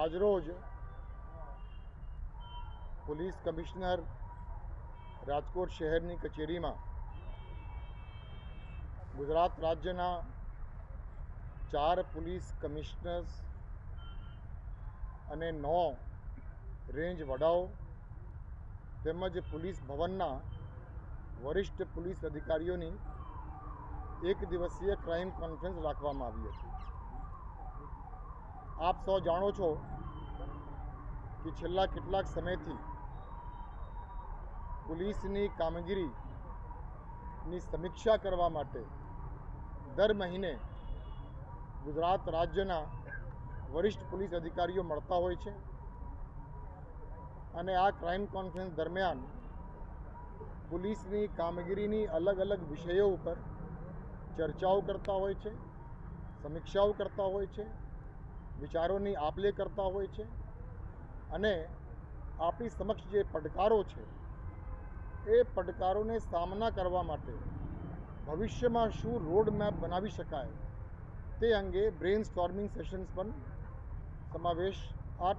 આજરોજ police commissioner Rajkot શહેરની કચેરીમાં ગુજરાત રાજ્યના ચાર પોલીસ કમિશનર્સ અને નવ રેન્જ વડાઓ તેમજ પોલીસ ભવનના વરિષ્ઠ પોલીસ અધિકારીઓની એક દિવસીય ક્રાઇમ કોન્ફરન્સ રાખવામાં આવી હતી. આપ સૌ જાણો છો કે છેલ્લા કેટલાક સમયથી પોલીસની કામગીરીની સમીક્ષા કરવા માટે દર મહિને ગુજરાત રાજ્યના વરિષ્ઠ પોલીસ અધિકારીઓ મળતા હોય છે અને આ ક્રાઇમ કોન્ફરન્સ દરમિયાન પોલીસની કામગીરીની અલગ અલગ વિષયો ઉપર ચર્ચાઓ કરતા હોય છે, સમીક્ષાઓ કરતા હોય છે વિચારોની આપલે કરતા હોય છે અને આપણી સમક્ષ જે પડકારો છે, એ પડકારોને સામના કરવા માટે ભવિષ્યમાં શું રોડ મેપ બનાવી શકાય તે અંગે બ્રેઇન સ્ટોર્મિંગ સેશન્સ પણ સમાવેશ આ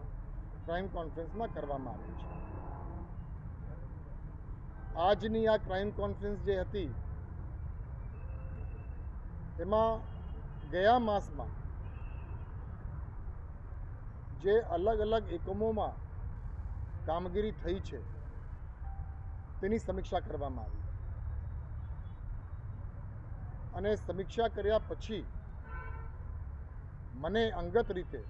ક્રાઇમ કોન્ફરન્સમાં કરવામાં આવ્યો છે. આજની આ ક્રાઇમ કોન્ફરન્સ જે હતી, એમાં ગયા માસમાં જે અલગ અલગ એકમોમાં કામગીરી થઈ છે, તેની સમીક્ષા કરવામાં આવી. અને સમીક્ષા કર્યા પછી મને અંગત રીતે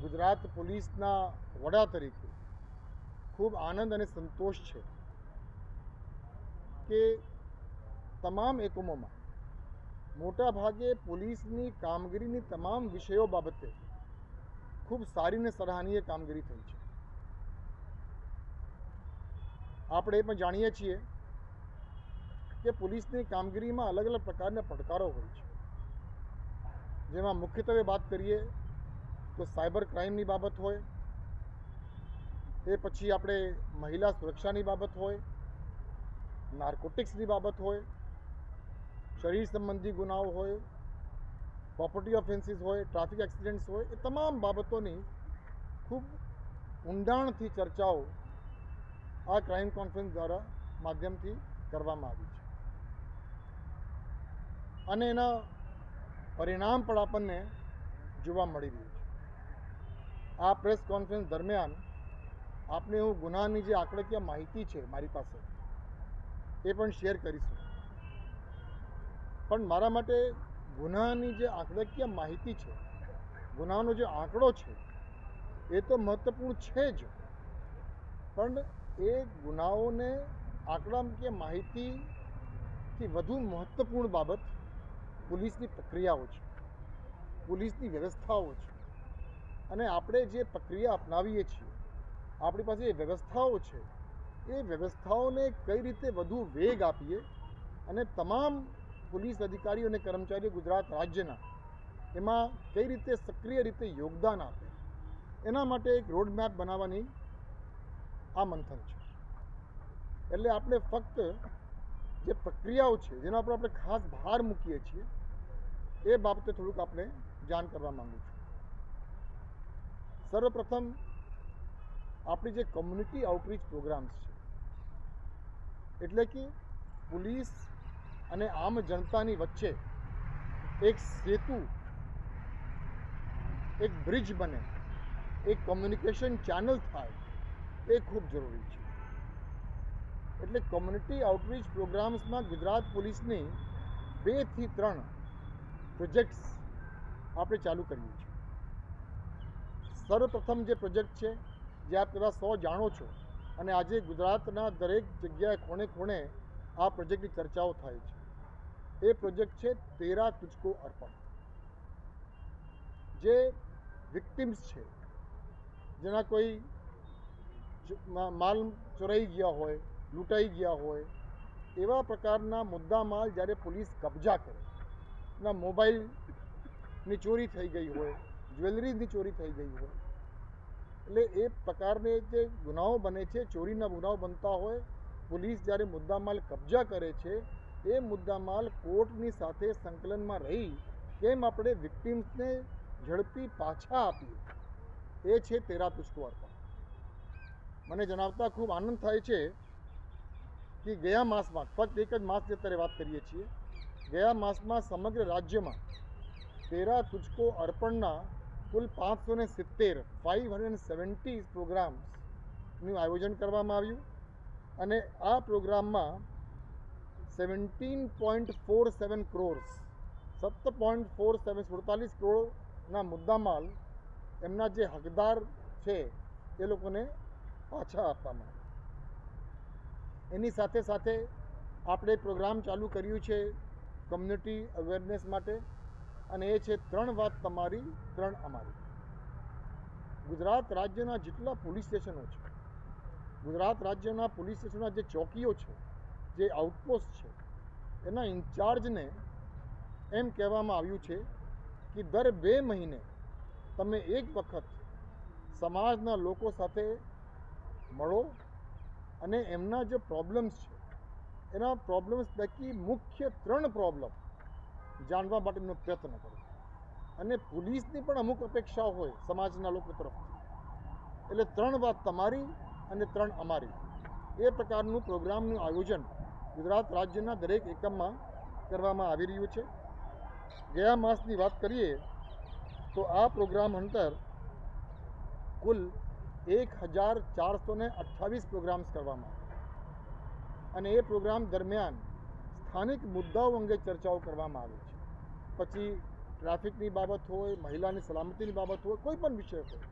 ગુજરાત પોલીસના વડા તરીકે ખૂબ આનંદ અને સંતોષ છે કે તમામ એકમોમાં મોટા ભાગે પોલીસની કામગીરીની તમામ વિષયો બાબતે ખૂબ સારી અને સરાહનીય કામગીરી થઈ છે. આપણે એ પણ જાણીએ છીએ કે પોલીસની કામગીરીમાં અલગ અલગ પ્રકારના પડકારો હોય છે. જેમાં મુખ્યત્વે વાત કરીએ તો સાયબર ક્રાઇમની બાબત હોય, એ પછી આપણે મહિલા સુરક્ષાની બાબત હોય, નાર્કોટિક્સની બાબત હોય, શરીર સંબંધી ગુનાઓ હોય પ્રોપર્ટી ઓફેન્સીસ હોય ટ્રાફિક એક્સિડન્ટ્સ હોય, એ તમામ બાબતોની ખૂબ ઊંડાણથી ચર્ચાઓ આ ક્રાઇમ કોન્ફરન્સ દ્વારા માધ્યમથી કરવામાં આવી છે. અને એના પરિણામ પણ આપણને જોવા મળી રહ્યું છે. આ પ્રેસ કોન્ફરન્સ દરમિયાન આપને હું ગુનાની જે આંકડાકીય માહિતી છે મારી પાસે, એ પણ શેર કરીશું. પણ મારા માટે ગુનાની જે આંકડાકીય માહિતી છે, ગુનાનો જે આંકડો છે, એ તો મહત્વપૂર્ણ છે જ. પણ એ ગુનાઓને આંકડાકીય માહિતીથી વધુ મહત્વપૂર્ણ બાબત પોલીસની પ્રક્રિયાઓ છે, પોલીસની વ્યવસ્થાઓ છે. અને આપણે જે પ્રક્રિયા અપનાવીએ છીએ, આપણી પાસે જે વ્યવસ્થાઓ છે, એ વ્યવસ્થાઓને કઈ રીતે વધુ વેગ આપીએ અને તમામ પોલીસ અધિકારીઓ અને કર્મચારીઓ ગુજરાત રાજ્યના એમાં કઈ રીતે સક્રિય રીતે યોગદાન આપે એના માટે એક રોડમેપ બનાવવાની આ મંથન છે. એટલે આપણે ફક્ત જે પ્રક્રિયાઓ છે, જેના પર આપણે ખાસ ભાર મૂકીએ છીએ, એ બાબતે થોડુંક આપણે જાણ કરવા માંગુ છું. સર્વપ્રથમ આપણી જે કમ્યુનિટી આઉટરીચ પ્રોગ્રામ્સ છે, એટલે કે પોલીસ અને આમ જનતાની વચ્ચે એક સેતુ, એક બ્રિજ બને, એક કોમ્યુનિકેશન ચેનલ થાય, એ ખૂબ જરૂરી છે. એટલે કોમ્યુનિટી આઉટરીચ પ્રોગ્રામ્સમાં ગુજરાત પોલીસની બેથી ત્રણ પ્રોજેક્ટ્સ આપણે ચાલુ કર્યું છે સર્વપ્રથમ જે પ્રોજેક્ટ છે, જે આપ કદાચ સૌ જાણો છો, અને આજે ગુજરાતના દરેક જગ્યાએ ખૂણે ખૂણે આ પ્રોજેક્ટની ચર્ચાઓ થાય છે. એ પ્રોજેક્ટ છે તેરા તુજકો અર્પણ. જે વિક્ટિમ્સ છે, જેના કોઈ માલ ચોરાઈ ગયા હોય, લૂંટાઈ ગયા હોય, એવા પ્રકારના મુદ્દા માલ જ્યારે પોલીસ કબજા કરે, ના મોબાઈલની ચોરી થઈ ગઈ હોય, જ્વેલરીની ચોરી થઈ ગઈ હોય, એટલે એ પ્રકારને જે ગુનાઓ બને છે, ચોરીના ગુનાઓ બનતા હોય, પોલીસ જ્યારે મુદ્દામાલ કબજા કરે છે એ મુદ્દામાલ કોર્ટની સાથે સંકલનમાં રહી, કેમ આપણે વિક્ટિમ્સને ઝડપી પાછા આપીએ? એ છે તેરા તુષ્કો અર્પણ મને જણાવતા ખૂબ આનંદ થાય છે કે ગયા માસમાં, ફક્ત એક જ માસની અત્યારે વાત કરીએ છીએ, ગયા માસમાં સમગ્ર રાજ્યમાં તેરા તુચકો અર્પણના કુલ પાંચસો ને સિત્તેર ફાઇવ હંડ્રેડ સેવન્ટી પ્રોગ્રામ્સનું આયોજન કરવામાં આવ્યું. અને આ પ્રોગ્રામમાં seventeen point four seven crores સત્ત point four seven સુડતાલીસ કરોડના મુદ્દામાલ એમના જે હકદાર છે, એ લોકોને પાછા આપવામાં. એની સાથે સાથે આપણે પ્રોગ્રામ ચાલુ કર્યું છે કમ્યુનિટી અવેરનેસ માટે અને એ છે ત્રણ વાત તમારી, ત્રણ અમારી ગુજરાત રાજ્યના જેટલા પોલીસ સ્ટેશનો છે, ગુજરાત રાજ્યના પોલીસ સ્ટેશનના જે ચોકીઓ છે જે આઉટપોસ્ટ છે, એના ઇન્ચાર્જને એમ કહેવામાં આવ્યું છે કે દર બે મહિને તમે એક વખત સમાજના લોકો સાથે મળો અને એમના જે પ્રોબ્લેમ્સ છે, એના પ્રોબ્લેમ્સ પૈકી મુખ્ય ત્રણ પ્રોબ્લેમ જાણવા માટેનો પ્રયત્ન કરો. અને પોલીસની પણ અમુક અપેક્ષાઓ હોય સમાજના લોકો તરફથી. એટલે ત્રણ વાત તમારી અને ત્રણ અમારી. એ પ્રકારનું પ્રોગ્રામનું આયોજન ગુજરાત રાજ્યના દરેક એકમમાં કરવામાં આવી રહ્યું છે. ગયા માસની વાત કરીએ તો આ પ્રોગ્રામ અંતર કુલ એક હજાર ચારસો ને અઠ્ઠાવીસ પ્રોગ્રામ્સ કરવામાં અને એ પ્રોગ્રામ દરમિયાન સ્થાનિક મુદ્દાઓ અંગે ચર્ચાઓ કરવામાં આવે છે. પછી ટ્રાફિકની બાબત હોય, મહિલાની સલામતીની બાબત હોય, કોઈ પણ વિષય હોય.